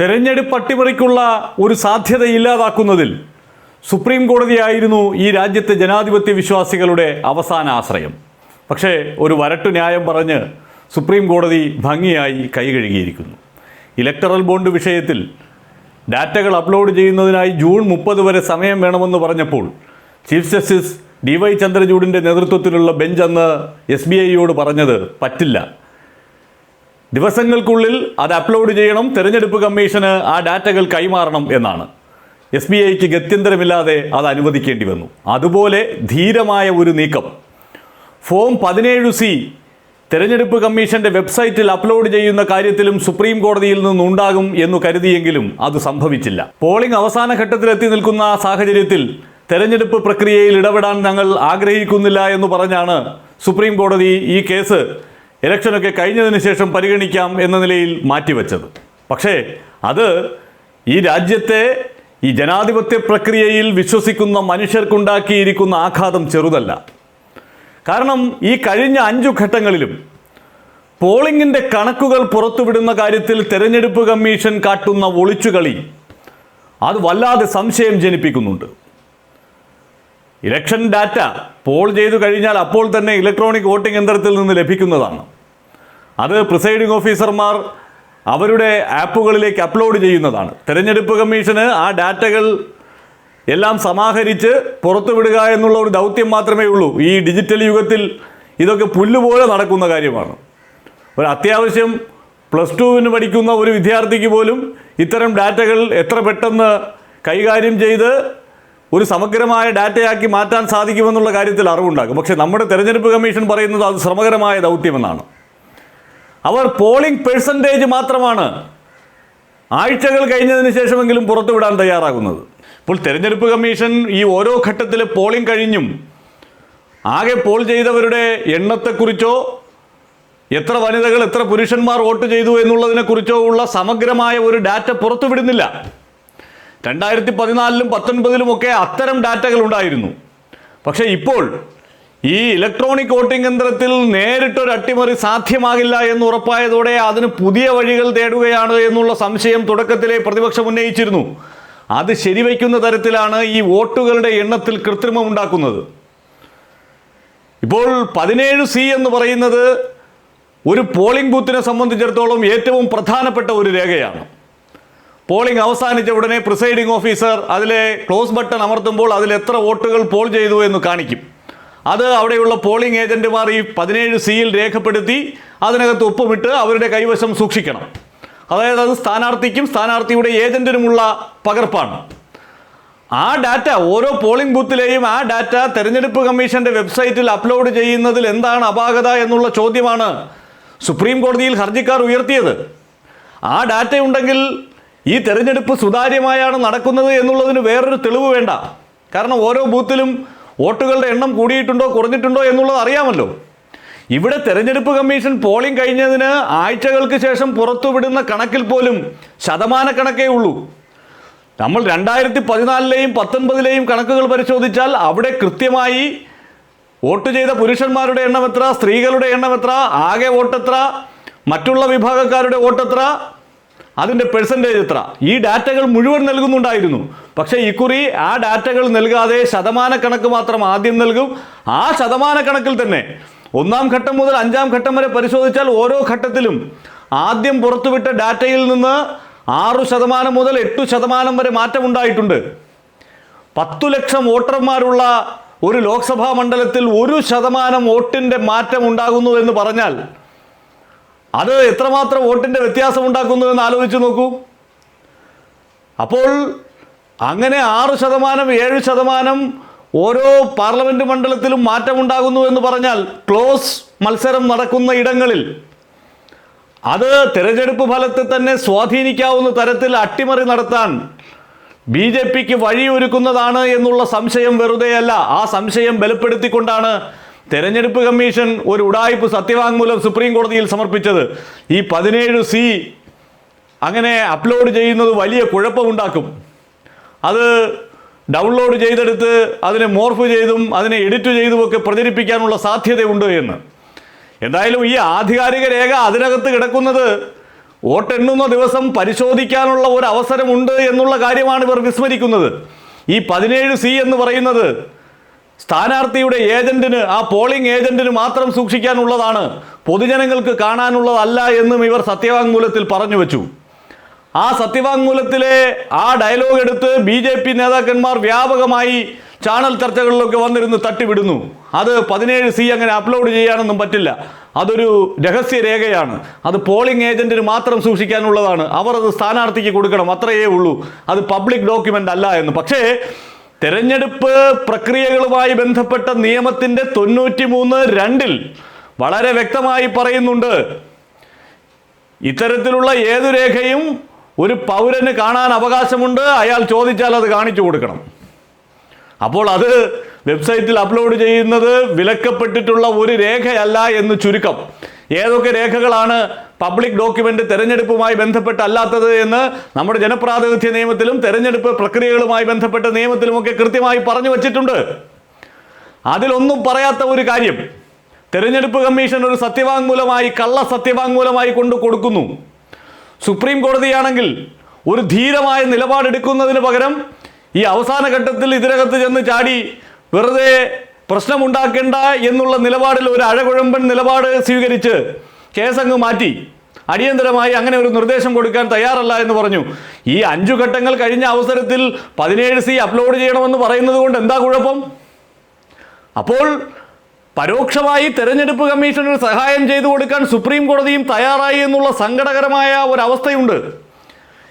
തെരഞ്ഞെടുപ്പ് അട്ടിമറിക്കുള്ള ഒരു സാധ്യത ഇല്ലാതാക്കുന്നതിൽ സുപ്രീം കോടതിയായിരുന്നു ഈ രാജ്യത്തെ ജനാധിപത്യ വിശ്വാസികളുടെ അവസാന ആശ്രയം. പക്ഷേ ഒരു വരട്ടു ന്യായം പറഞ്ഞ് സുപ്രീം കോടതി ഭംഗിയായി കൈകഴുകിയിരിക്കുന്നു ഇലക്ടറൽ ബോണ്ട് വിഷയത്തിൽ ഡാറ്റകൾ അപ്ലോഡ് ചെയ്യുന്നതിനായി ജൂൺ മുപ്പത് വരെ സമയം വേണമെന്ന് പറഞ്ഞപ്പോൾ ചീഫ് ജസ്റ്റിസ് ഡി വൈ ചന്ദ്രചൂഡിന്റെ നേതൃത്വത്തിലുള്ള ബെഞ്ച് അന്ന് എസ് ബി ഐയോട് പറഞ്ഞത് പറ്റില്ല. ദിവസങ്ങൾക്കുള്ളിൽ അത് അപ്ലോഡ് ചെയ്യണം തെരഞ്ഞെടുപ്പ് കമ്മീഷന് ആ ഡാറ്റകൾ കൈമാറണം എന്നാണ്. എസ് ബി ഐക്ക് ഗത്യന്തരമില്ലാതെ അത് അനുവദിക്കേണ്ടി വന്നു. അതുപോലെ ധീരമായ ഒരു നീക്കം. ഫോം പതിനേഴ് സി തെരഞ്ഞെടുപ്പ് കമ്മീഷന്റെ വെബ്സൈറ്റിൽ അപ്ലോഡ് ചെയ്യുന്ന കാര്യത്തിലും സുപ്രീം കോടതിയിൽ നിന്നുണ്ടാകും എന്ന് കരുതിയെങ്കിലും അത് സംഭവിച്ചില്ല. പോളിംഗ് അവസാന ഘട്ടത്തിലെത്തി നിൽക്കുന്ന സാഹചര്യത്തിൽ തെരഞ്ഞെടുപ്പ് പ്രക്രിയയിൽ ഇടപെടാൻ ഞങ്ങൾ ആഗ്രഹിക്കുന്നില്ല എന്ന് പറഞ്ഞാണ് സുപ്രീം കോടതി ഈ കേസ് ഇലക്ഷനൊക്കെ കഴിഞ്ഞതിന് ശേഷം പരിഗണിക്കാം എന്ന നിലയിൽ മാറ്റിവെച്ചത്. പക്ഷേ അത് ഈ രാജ്യത്തെ ഈ ജനാധിപത്യ പ്രക്രിയയിൽ വിശ്വസിക്കുന്ന മനുഷ്യർക്കുണ്ടാക്കിയിരിക്കുന്ന ആഘാതം ചെറുതല്ല. കാരണം ഈ കഴിഞ്ഞ അഞ്ചു ഘട്ടങ്ങളിലും പോളിംഗിന്റെ കണക്കുകൾ പുറത്തുവിടുന്ന കാര്യത്തിൽ തെരഞ്ഞെടുപ്പ് കമ്മീഷൻ കാട്ടുന്ന ഒളിച്ചുകളി അത് വല്ലാതെ സംശയം ജനിപ്പിക്കുന്നുണ്ട്. ഇലക്ഷൻ ഡാറ്റ പോൾ ചെയ്തു കഴിഞ്ഞാൽ അപ്പോൾ തന്നെ ഇലക്ട്രോണിക് വോട്ടിംഗ് യന്ത്രത്തിൽ നിന്ന് ലഭിക്കുന്നതാണ്. അത് പ്രിസൈഡിംഗ് ഓഫീസർമാർ അവരുടെ ആപ്പുകളിലേക്ക് അപ്ലോഡ് ചെയ്യുന്നതാണ്. തെരഞ്ഞെടുപ്പ് കമ്മീഷന് ആ ഡാറ്റകൾ എല്ലാം സമാഹരിച്ച് പുറത്തുവിടുക എന്നുള്ള ഒരു ദൗത്യം മാത്രമേ ഉള്ളൂ. ഈ ഡിജിറ്റൽ യുഗത്തിൽ ഇതൊക്കെ പുല്ലുപോലെ നടക്കുന്ന കാര്യമാണ്. ഒരു അത്യാവശ്യം പ്ലസ് ടുവിന് പഠിക്കുന്ന ഒരു വിദ്യാർത്ഥിക്ക് പോലും ഇത്തരം ഡാറ്റകൾ എത്ര പെട്ടെന്ന് കൈകാര്യം ചെയ്ത് ഒരു സമഗ്രമായ ഡാറ്റയാക്കി മാറ്റാൻ സാധിക്കുമെന്നുള്ള കാര്യത്തിൽ അറിവുണ്ടാകും. പക്ഷേ നമ്മുടെ തെരഞ്ഞെടുപ്പ് കമ്മീഷൻ പറയുന്നത് അത് ശ്രമകരമായ ദൗത്യമെന്നാണ്. അവർ പോളിംഗ് പെർസെന്റേജ് മാത്രമാണ് ആഴ്ചകൾ കഴിഞ്ഞതിന് ശേഷമെങ്കിലും പുറത്തുവിടാൻ തയ്യാറാകുന്നത്. ഇപ്പോൾ തെരഞ്ഞെടുപ്പ് കമ്മീഷൻ ഈ ഓരോ ഘട്ടത്തിലെ പോളിംഗ് കഴിഞ്ഞും ആകെ പോൾ ചെയ്തവരുടെ എണ്ണത്തെക്കുറിച്ചോ എത്ര വനിതകൾ എത്ര പുരുഷന്മാർ വോട്ട് ചെയ്തു എന്നുള്ളതിനെക്കുറിച്ചോ ഉള്ള സമഗ്രമായ ഒരു ഡാറ്റ പുറത്തുവിടുന്നില്ല. രണ്ടായിരത്തി പതിനാലിലും പത്തൊൻപതിലും ഒക്കെ അത്തരം ഡാറ്റകൾ ഉണ്ടായിരുന്നു. പക്ഷേ ഇപ്പോൾ ഈ ഇലക്ട്രോണിക് വോട്ടിംഗ് യന്ത്രത്തിൽ നേരിട്ടൊരു അട്ടിമറി സാധ്യമാകില്ല എന്ന് ഉറപ്പായതോടെ അതിന് പുതിയ വഴികൾ തേടുകയാണ് എന്നുള്ള സംശയം തുടക്കത്തിലെ പ്രതിപക്ഷം ഉന്നയിച്ചിരുന്നു. അത് ശരിവയ്ക്കുന്ന തരത്തിലാണ് ഈ വോട്ടുകളുടെ എണ്ണത്തിൽ കൃത്രിമം ഉണ്ടാക്കുന്നത്. ഇപ്പോൾ പതിനേഴ് സി എന്ന് പറയുന്നത് ഒരു പോളിംഗ് ബൂത്തിനെ സംബന്ധിച്ചിടത്തോളം ഏറ്റവും പ്രധാനപ്പെട്ട ഒരു രേഖയാണ്. പോളിംഗ് അവസാനിച്ച ഉടനെ പ്രിസൈഡിംഗ് ഓഫീസർ അതിലെ ക്ലോസ് ബട്ടൺ അമർത്തുമ്പോൾ അതിൽ എത്ര വോട്ടുകൾ പോൾ ചെയ്തു എന്ന് കാണിക്കും. അത് അവിടെയുള്ള പോളിംഗ് ഏജന്റുമാർ ഈ പതിനേഴ് സിയിൽ രേഖപ്പെടുത്തി അതിനകത്ത് ഒപ്പമിട്ട് അവരുടെ കൈവശം സൂക്ഷിക്കണം. അതായത് അത് സ്ഥാനാർത്ഥിക്കും സ്ഥാനാർത്ഥിയുടെ ഏജന്റിനുമുള്ള പകർപ്പാണ്. ആ ഡാറ്റ ഓരോ പോളിംഗ് ബൂത്തിലെയും ആ ഡാറ്റ തെരഞ്ഞെടുപ്പ് കമ്മീഷന്റെ വെബ്സൈറ്റിൽ അപ്ലോഡ് ചെയ്യുന്നതിൽ എന്താണ് അപാകത എന്നുള്ള ചോദ്യമാണ് സുപ്രീം കോടതിയിൽ ഹർജിക്കാർ ഉയർത്തിയത്. ആ ഡാറ്റ ഉണ്ടെങ്കിൽ ഈ തെരഞ്ഞെടുപ്പ് സുതാര്യമായാണ് നടക്കുന്നത് എന്നുള്ളതിന് വേറൊരു തെളിവ് വേണ്ട. കാരണം ഓരോ ബൂത്തിലും വോട്ടുകളുടെ എണ്ണം കൂടിയിട്ടുണ്ടോ കുറഞ്ഞിട്ടുണ്ടോ എന്നുള്ളത് അറിയാമല്ലോ. ഇവിടെ തെരഞ്ഞെടുപ്പ് കമ്മീഷൻ പോളിംഗ് കഴിഞ്ഞതിന് ആഴ്ചകൾക്ക് ശേഷം പുറത്തുവിടുന്ന കണക്കിൽ പോലും ശതമാന കണക്കേ ഉള്ളൂ. നമ്മൾ രണ്ടായിരത്തി പതിനാലിലെയും പത്തൊൻപതിലെയും കണക്കുകൾ പരിശോധിച്ചാൽ അവിടെ കൃത്യമായി വോട്ട് ചെയ്ത പുരുഷന്മാരുടെ എണ്ണം എത്ര സ്ത്രീകളുടെ എണ്ണം എത്ര ആകെ വോട്ടെത്ര മറ്റുള്ള വിഭാഗക്കാരുടെ വോട്ടെത്ര അതിന്റെ പെർസെന്റേജ് എത്ര? ഈ ഡാറ്റകൾ മുഴുവൻ നൽകുന്നുണ്ടായിരുന്നു. പക്ഷേ ഇക്കുറി ആ ഡാറ്റകൾ നൽകാതെ ശതമാനക്കണക്ക് മാത്രം ആദ്യം നൽകും. ആ ശതമാനക്കണക്കിൽ തന്നെ ഒന്നാം ഘട്ടം മുതൽ അഞ്ചാം ഘട്ടം വരെ പരിശോധിച്ചാൽ ഓരോ ഘട്ടത്തിലും ആദ്യം പുറത്തുവിട്ട ഡാറ്റയിൽ നിന്ന് ആറു ശതമാനം മുതൽ എട്ടു ശതമാനം വരെ മാറ്റമുണ്ടായിട്ടുണ്ട് പത്തു ലക്ഷം വോട്ടർമാരുള്ള ഒരു ലോക്സഭാ മണ്ഡലത്തിൽ ഒരു ശതമാനം വോട്ടിന്റെ മാറ്റം ഉണ്ടാകുന്നു എന്ന് പറഞ്ഞാൽ അത് എത്രമാത്രം വോട്ടിന്റെ വ്യത്യാസം ഉണ്ടാക്കുന്നു എന്ന് ആലോചിച്ച് നോക്കൂ. അപ്പോൾ അങ്ങനെ ആറ് ശതമാനം ഏഴ് ശതമാനം ഓരോ പാർലമെന്റ് മണ്ഡലത്തിലും മാറ്റമുണ്ടാകുന്നു എന്ന് പറഞ്ഞാൽ ക്ലോസ് മത്സരം നടക്കുന്ന ഇടങ്ങളിൽ അത് തിരഞ്ഞെടുപ്പ് ഫലത്തെ തന്നെ സ്വാധീനിക്കാവുന്ന തരത്തിൽ അട്ടിമറി നടത്താൻ ബി ജെ പിക്ക് വഴിയൊരുക്കുന്നതാണ് എന്നുള്ള സംശയം വെറുതെയല്ല. ആ സംശയം ബലപ്പെടുത്തിക്കൊണ്ടാണ് തെരഞ്ഞെടുപ്പ് കമ്മീഷൻ ഒരു ഉടായ്പ് സത്യവാങ്മൂലം സുപ്രീം കോടതിയിൽ സമർപ്പിച്ചത്. ഈ പതിനേഴ് സി അങ്ങനെ അപ്ലോഡ് ചെയ്യുന്നത് വലിയ കുഴപ്പമുണ്ടാക്കും. അത് ഡൗൺലോഡ് ചെയ്തെടുത്ത് അതിനെ മോർഫ് ചെയ്തും അതിനെ എഡിറ്റ് ചെയ്തുമൊക്കെ പ്രചരിപ്പിക്കാനുള്ള സാധ്യതയുണ്ട് എന്ന്. എന്തായാലും ഈ ആധികാരിക രേഖ അതിനകത്ത് കിടക്കുന്നത് വോട്ടെണ്ണുന്ന ദിവസം പരിശോധിക്കാനുള്ള ഒരു അവസരമുണ്ട് എന്നുള്ള കാര്യമാണ് ഇവർ വിസ്മരിക്കുന്നത്. ഈ പതിനേഴ് സി എന്ന് പറയുന്നത് സ്ഥാനാർത്ഥിയുടെ ഏജന്റിന് ആ പോളിംഗ് ഏജന്റിന് മാത്രം സൂക്ഷിക്കാനുള്ളതാണ്. പൊതുജനങ്ങൾക്ക് കാണാനുള്ളതല്ല എന്നും ഇവർ സത്യവാങ്മൂലത്തിൽ പറഞ്ഞു വെച്ചു. ആ സത്യവാങ്മൂലത്തിലെ ആ ഡയലോഗ് എടുത്ത് ബി ജെ പി നേതാക്കന്മാർ വ്യാപകമായി ചാനൽ ചർച്ചകളിലൊക്കെ വന്നിരുന്ന് തട്ടിവിടുന്നു. അത് പതിനേഴ് സി അങ്ങനെ അപ്ലോഡ് ചെയ്യാനൊന്നും പറ്റില്ല. അതൊരു രഹസ്യ രേഖയാണ്. അത് പോളിംഗ് ഏജന്റിന് മാത്രം സൂക്ഷിക്കാനുള്ളതാണ്. അവർ അത് സ്ഥാനാർത്ഥിക്ക് കൊടുക്കണം അത്രയേ ഉള്ളൂ. അത് പബ്ലിക് ഡോക്യുമെന്റ് അല്ല എന്ന്. പക്ഷേ തെരഞ്ഞെടുപ്പ് പ്രക്രിയകളുമായി ബന്ധപ്പെട്ട നിയമത്തിന്റെ തൊണ്ണൂറ്റി മൂന്ന് രണ്ടിൽ വളരെ വ്യക്തമായി പറയുന്നുണ്ട്. ഇത്തരത്തിലുള്ള ഏതു രേഖയും ഒരു പൗരന് കാണാൻ അവകാശമുണ്ട്. അയാൾ ചോദിച്ചാൽ അത് കാണിച്ചു കൊടുക്കണം. അപ്പോൾ അത് വെബ്സൈറ്റിൽ അപ്ലോഡ് ചെയ്യുന്നത് വിലക്കപ്പെട്ടിട്ടുള്ള ഒരു രേഖയല്ല എന്ന് ചുരുക്കം. ഏതൊക്കെ രേഖകളാണ് പബ്ലിക് ഡോക്യുമെന്റ് തെരഞ്ഞെടുപ്പുമായി ബന്ധപ്പെട്ട് അല്ലാത്തത് എന്ന് നമ്മുടെ ജനപ്രാതിനിധ്യ നിയമത്തിലും തെരഞ്ഞെടുപ്പ് പ്രക്രിയകളുമായി ബന്ധപ്പെട്ട നിയമത്തിലുമൊക്കെ കൃത്യമായി പറഞ്ഞു വച്ചിട്ടുണ്ട്. അതിലൊന്നും പറയാത്ത ഒരു കാര്യം തെരഞ്ഞെടുപ്പ് കമ്മീഷൻ ഒരു സത്യവാങ്മൂലമായി കള്ള സത്യവാങ്മൂലമായി കൊണ്ട് കൊടുക്കുന്നു. സുപ്രീം കോടതിയാണെങ്കിൽ ഒരു ധീരമായ നിലപാടെടുക്കുന്നതിന് പകരം ഈ അവസാന ഘട്ടത്തിൽ ഇതിനകത്ത് ചെന്ന് ചാടി വെറുതെ പ്രശ്നമുണ്ടാക്കേണ്ട എന്നുള്ള നിലപാടിൽ ഒരു അഴകുഴമ്പൻ നിലപാട് സ്വീകരിച്ച് കേസങ്ങ് മാറ്റി. അടിയന്തരമായി അങ്ങനെ ഒരു നിർദ്ദേശം കൊടുക്കാൻ തയ്യാറല്ല എന്ന് പറഞ്ഞു. ഈ അഞ്ചു ഘട്ടങ്ങൾ കഴിഞ്ഞ അവസരത്തിൽ പതിനേഴ് സി അപ്ലോഡ് ചെയ്യണമെന്ന് പറയുന്നത് കൊണ്ട് എന്താ കുഴപ്പം? അപ്പോൾ പരോക്ഷമായി തെരഞ്ഞെടുപ്പ് കമ്മീഷന് സഹായം ചെയ്തു കൊടുക്കാൻ സുപ്രീം കോടതിയും തയ്യാറായി എന്നുള്ള സങ്കടകരമായ ഒരവസ്ഥയുണ്ട്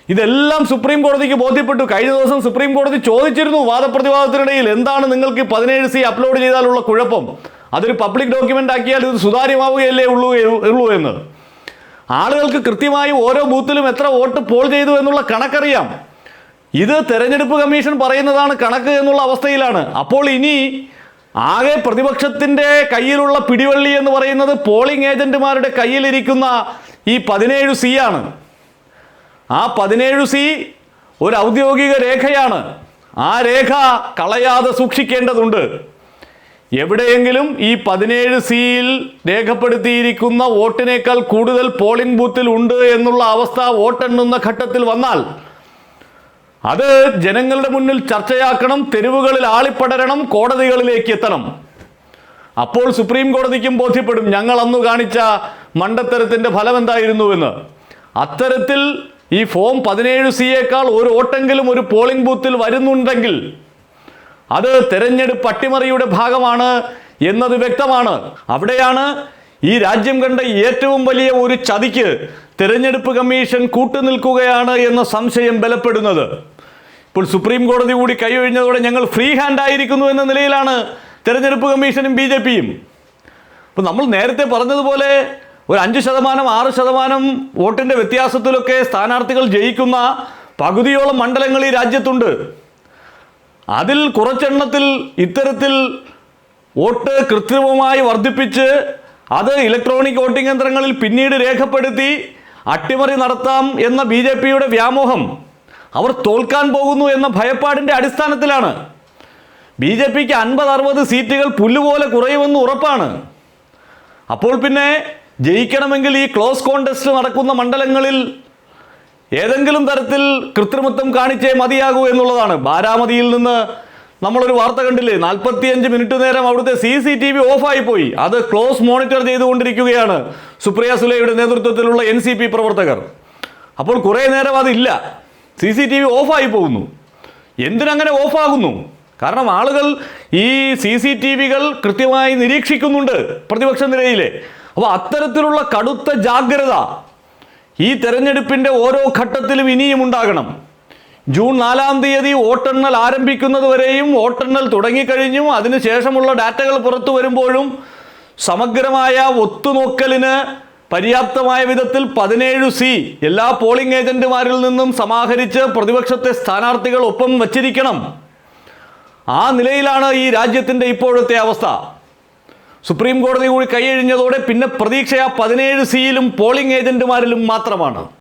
ഇതെല്ലാം സുപ്രീം കോടതിക്ക് ബോധ്യപ്പെട്ടു. കഴിഞ്ഞ ദിവസം സുപ്രീം കോടതി ചോദിച്ചിരുന്നു വാദപ്രതിവാദത്തിനിടയിൽ എന്താണ് നിങ്ങൾക്ക് പതിനേഴ് സി അപ്ലോഡ് ചെയ്താലുള്ള കുഴപ്പം? അതൊരു പബ്ലിക് ഡോക്യുമെന്റ് ആക്കിയാൽ ഇത് സുതാര്യമാവുകയല്ലേ ഉള്ളൂ ഉള്ളൂ എന്ന്. ആളുകൾക്ക് കൃത്യമായി ഓരോ ബൂത്തിലും എത്ര വോട്ട് പോൾ ചെയ്തു എന്നുള്ള കണക്കറിയാം. ഇത് തെരഞ്ഞെടുപ്പ് കമ്മീഷൻ പറയുന്നതാണ് കണക്ക് എന്നുള്ള അവസ്ഥയിലാണ്. അപ്പോൾ ഇനി ആകെ പ്രതിപക്ഷത്തിന്റെ കയ്യിലുള്ള പിടിവള്ളി എന്ന് പറയുന്നത് പോളിംഗ് ഏജന്റുമാരുടെ കയ്യിലിരിക്കുന്ന ഈ പതിനേഴ് സി ആണ്. ആ പതിനേഴ് സി ഒരു ഔദ്യോഗിക രേഖയാണ്. ആ രേഖ കളയാതെ സൂക്ഷിക്കേണ്ടതുണ്ട്. എവിടെയെങ്കിലും ഈ പതിനേഴ് സിയിൽ രേഖപ്പെടുത്തിയിരിക്കുന്ന വോട്ടിനേക്കാൾ കൂടുതൽ പോളിംഗ് ബൂത്തിൽ ഉണ്ട് എന്നുള്ള അവസ്ഥ വോട്ടെണ്ണുന്ന ഘട്ടത്തിൽ വന്നാൽ അത് ജനങ്ങളുടെ മുന്നിൽ ചർച്ചയാക്കണം തെരുവുകളിൽ ആളിപ്പടരണം കോടതികളിലേക്ക് എത്തണം. അപ്പോൾ സുപ്രീം കോടതിക്കും ബോധ്യപ്പെടും ഞങ്ങൾ അന്ന് കാണിച്ച മണ്ടത്തരത്തിന്റെ ഫലം എന്തായിരുന്നുവെന്ന് അത്തരത്തിൽ ഈ ഫോം പതിനേഴ് സിയേക്കാൾ ഒരു വോട്ടെങ്കിലും ഒരു പോളിംഗ് ബൂത്തിൽ വരുന്നുണ്ടെങ്കിൽ അത് തെരഞ്ഞെടുപ്പ് അട്ടിമറിയുടെ ഭാഗമാണ് എന്നത് വ്യക്തമാണ്. അവിടെയാണ് ഈ രാജ്യം കണ്ട ഏറ്റവും വലിയ ഒരു ചതിക്ക് തെരഞ്ഞെടുപ്പ് കമ്മീഷൻ കൂട്ടുനിൽക്കുകയാണ് എന്ന സംശയം ബലപ്പെടുന്നത്. ഇപ്പോൾ സുപ്രീം കോടതി കൂടി കൈയൊഴിഞ്ഞതോടെ ഞങ്ങൾ ഫ്രീ ഹാൻഡ് ആയിരിക്കുന്നു എന്ന നിലയിലാണ് തെരഞ്ഞെടുപ്പ് കമ്മീഷനും ബി ജെ പിയും. അപ്പോൾ നമ്മൾ നേരത്തെ പറഞ്ഞതുപോലെ ഒരു അഞ്ച് ശതമാനം ആറ് ശതമാനം വോട്ടിന്റെ വ്യത്യാസത്തിലൊക്കെ സ്ഥാനാർത്ഥികൾ ജയിക്കുന്ന പകുതിയോളം മണ്ഡലങ്ങൾ ഈ രാജ്യത്തുണ്ട്. അതിൽ കുറച്ചെണ്ണത്തിൽ ഇത്തരത്തിൽ വോട്ട് കൃത്രിമമായി വർദ്ധിപ്പിച്ച് അത് ഇലക്ട്രോണിക് വോട്ടിംഗ് യന്ത്രങ്ങളിൽ പിന്നീട് രേഖപ്പെടുത്തി അട്ടിമറി നടത്താം എന്ന ബി ജെ പിയുടെ വ്യാമോഹം അവർ തോൽക്കാൻ പോകുന്നു എന്ന ഭയപ്പാടിന്റെ അടിസ്ഥാനത്തിലാണ്. ബി ജെ പിക്ക് അൻപത് അറുപത് സീറ്റുകൾ പുല്ലുപോലെ കുറയുമെന്ന് ഉറപ്പാണ്. അപ്പോൾ പിന്നെ ജയിക്കണമെങ്കിൽ ഈ ക്ലോസ് കോൺടെസ്റ്റ് നടക്കുന്ന മണ്ഡലങ്ങളിൽ ഏതെങ്കിലും തരത്തിൽ കൃത്രിമത്വം കാണിച്ചേ മതിയാകൂ എന്നുള്ളതാണ്. ബാരാമതിയിൽ നിന്ന് നമ്മളൊരു വാർത്ത കണ്ടില്ലേ? നാൽപ്പത്തിയഞ്ച് മിനിറ്റ് നേരം അവിടുത്തെ സി സി ടി വി ഓഫായി പോയി. അത് ക്ലോസ് മോണിറ്റർ ചെയ്തുകൊണ്ടിരിക്കുകയാണ് സുപ്രിയ സുലേയുടെ നേതൃത്വത്തിലുള്ള എൻ സി പി പ്രവർത്തകർ. അപ്പോൾ കുറേ നേരം അതില്ല. സി സി ടി വി ഓഫായി പോകുന്നു. എന്തിനങ്ങനെ ഓഫാകുന്നു? കാരണം ആളുകൾ ഈ സി സി ടി വികൾ കൃത്യമായി നിരീക്ഷിക്കുന്നുണ്ട് പ്രതിപക്ഷ നിരയിലെ. അപ്പോൾ അത്തരത്തിലുള്ള കടുത്ത ജാഗ്രത ഈ തെരഞ്ഞെടുപ്പിന്റെ ഓരോ ഘട്ടത്തിലും ഇനിയും ഉണ്ടാകണം. ജൂൺ നാലാം തീയതി വോട്ടെണ്ണൽ ആരംഭിക്കുന്നത് വരെയും വോട്ടെണ്ണൽ തുടങ്ങിക്കഴിഞ്ഞും. അതിനുശേഷമുള്ള ഡാറ്റകൾ പുറത്തു വരുമ്പോഴും സമഗ്രമായ ഒത്തുനോക്കലിന് പര്യാപ്തമായ വിധത്തിൽ പതിനേഴ് സി എല്ലാ പോളിംഗ് ഏജന്റുമാരിൽ നിന്നും സമാഹരിച്ച് പ്രതിപക്ഷത്തെ സ്ഥാനാർത്ഥികൾ ഒപ്പം വച്ചിരിക്കണം. ആ നിലയിലാണ് ഈ രാജ്യത്തിന്റെ ഇപ്പോഴത്തെ അവസ്ഥ. സുപ്രീം കോടതി കൂടി കൈയഴിഞ്ഞതോടെ പിന്നെ പ്രതീക്ഷ ആ പതിനേഴ് സിയിലും പോളിംഗ് ഏജന്റുമാരിലും മാത്രമാണ്.